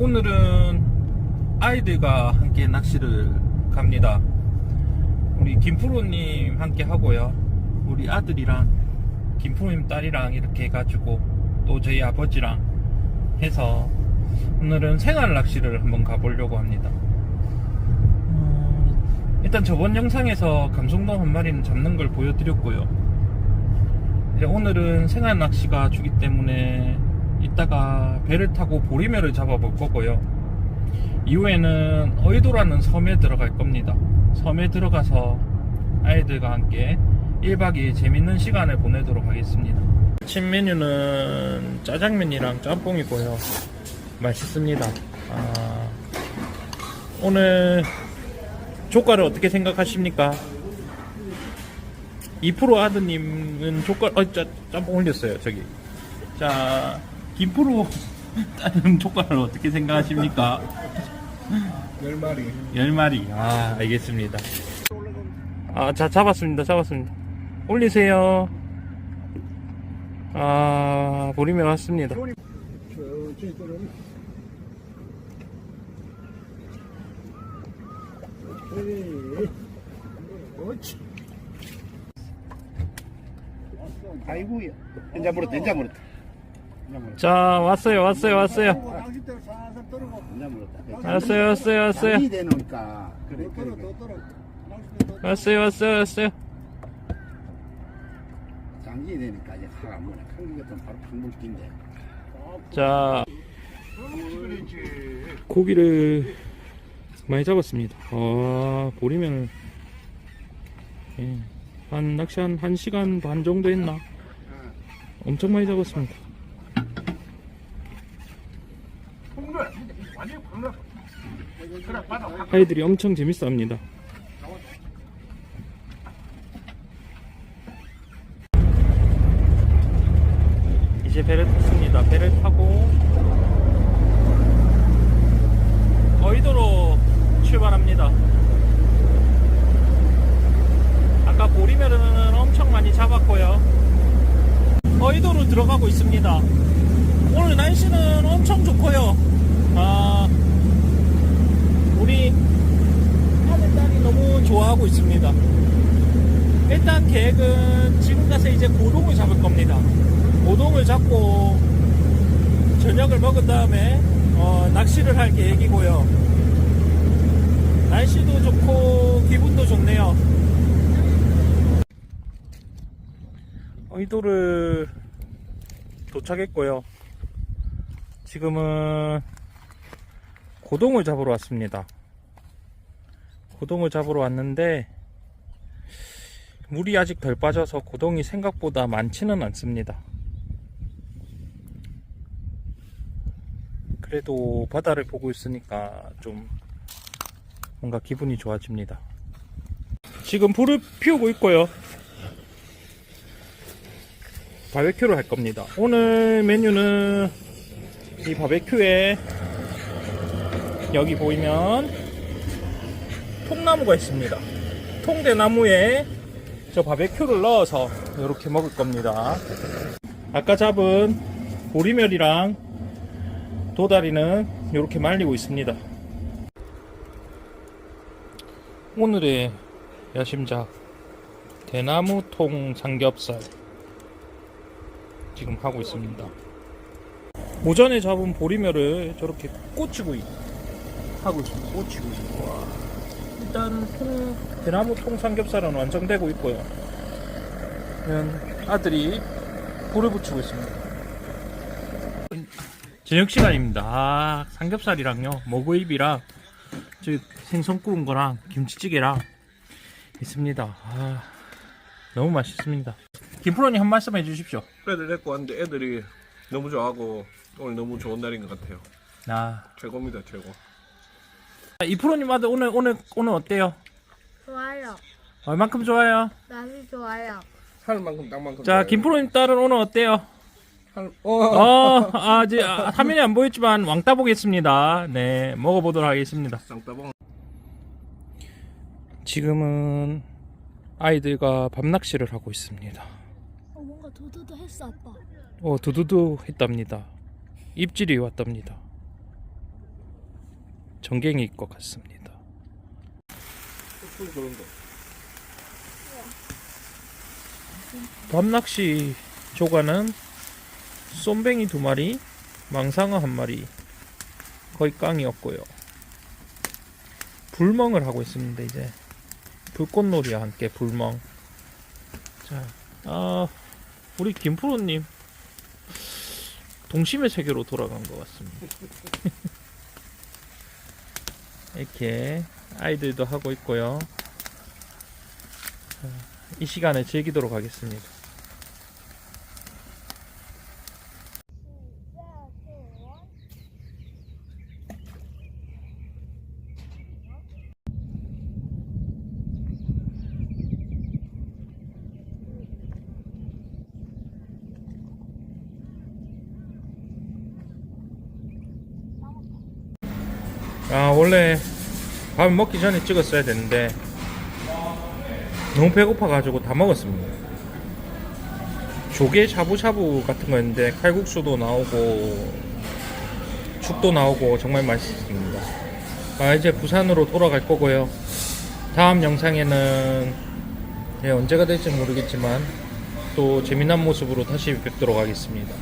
오늘은 아이들과 함께 낚시를 갑니다. 우리 김프로님 함께 하고요. 우리 아들이랑 김프로님 딸이랑 이렇게 해가지고 또 저희 아버지랑 해서 오늘은 생활 낚시를 한번 가보려고 합니다. 음, 일단 저번 영상에서 감성돔 한 마리는 잡는 걸 보여드렸고요. 오늘은 생활 낚시가 주기 때문에 이따가 배를 타고 보리매를 잡아볼 거고요. 이후에는 어이도라는 섬에 들어갈 겁니다. 섬에 들어가서 아이들과 함께 1박 2일 재밌는 시간을 보내도록 하겠습니다. 아침 메뉴는 짜장면이랑 짬뽕이고요. 맛있습니다. 아, 오늘 조과를 어떻게 생각하십니까? 2% 아드님은 조과, 어, 짜, 짬뽕 올렸어요, 저기. 자, 김프로 따님 조과를 어떻게 생각하십니까? 열 마리. 10마리. 아, 알겠습니다. 아, 자, 잡았습니다. 잡았습니다. 올리세요. 아, 보리매 왔습니다. 천천히 떨어. 천천히. 옳지. 아이고, 인자 물었다. 인자 물었다. 자, 왔어요, 왔어요, 왔어요. 왔어요, 왔어요, 왔어요. 왔어요, 왔어요, 왔어요. 자, 고기를 많이 잡았습니다. 아, 보리면을 예, 한 낚시 한 1시간 반 정도 했나? 엄청 많이 잡았습니다. 아이들이 엄청 재밌어 합니다. 이제 배를 탔습니다. 배를 타고 어이도로 출발합니다. 아까 보리멸은 엄청 많이 잡았고요. 어이도로 들어가고 있습니다. 오늘 날씨는 엄청 좋고요. 아, 우리 아들 딸이 너무 좋아하고 있습니다. 일단 계획은 지금 가서 이제 고동을 잡을 겁니다. 고동을 잡고 저녁을 먹은 다음에 어, 낚시를 할 계획이고요. 날씨도 좋고 기분도 좋네요. 의도를 도착했고요. 지금은 고동을 잡으러 왔습니다. 고동을 잡으러 왔는데 물이 아직 덜 빠져서 고동이 생각보다 많지는 않습니다. 그래도 바다를 보고 있으니까 좀 뭔가 기분이 좋아집니다. 지금 불을 피우고 있고요. 바베큐를 할 겁니다. 오늘 메뉴는 이 바베큐에 여기 보이면 통나무가 있습니다. 통대나무에 저 바베큐를 넣어서 이렇게 먹을 겁니다. 아까 잡은 보리멸이랑 도다리는 이렇게 말리고 있습니다. 오늘의 야심작 대나무통 삼겹살 지금 하고 있습니다. 오전에 잡은 보리멸을 저렇게 있- 하고 있습니다. 꽂히고 있습니다. 와. 일단 통, 대나무 통 삼겹살은 완성되고 있고요. 아들이 불을 붙이고 있습니다. 저녁 시간입니다. 아, 삼겹살이랑요, 먹어입이랑, 저 생선 구운 거랑 김치찌개랑 있습니다. 아, 너무 맛있습니다. 김프로님 한 말씀 해주십시오. 애들 데리고 왔는데 애들이 너무 좋아하고 오늘 너무 좋은 날인 것 같아요. 아, 최고입니다, 최고. 이프로님 아들 오늘 오늘 오늘 어때요? 좋아요. 얼만큼 좋아요? 나도 좋아요. 할 만큼 딱 만큼. 자, 김프로님 딸은 오늘 어때요? 할, 어, 어, 아직 아, 화면이 안 보였지만 왕따 보겠습니다. 네, 먹어보도록 하겠습니다. 쌍따봉. 지금은 아이들과 밤낚시를 하고 있습니다. 어, 뭔가 도도도 했어, 아빠. 어, 두두두 했답니다. 입질이 왔답니다. 전갱이일 것 같습니다. 밤낚시 조가는 쏨뱅이 두 마리, 망상어 한 마리, 거의 깡이었고요. 불멍을 하고 있습니다. 이제 불꽃놀이와 함께 불멍. 자, 아 우리 김프로님 동심의 세계로 돌아간 것 같습니다. 이렇게 아이들도 하고 있고요. 자, 이 시간에 즐기도록 하겠습니다. 아 원래 밥 먹기 전에 찍었어야 되는데 너무 배고파가지고 다 먹었습니다. 조개 샤브샤브 같은 거였는데 칼국수도 나오고 죽도 나오고 정말 맛있습니다. 아 이제 부산으로 돌아갈 거고요. 다음 영상에는 예, 언제가 될지 모르겠지만 또 재미난 모습으로 다시 뵙도록 하겠습니다.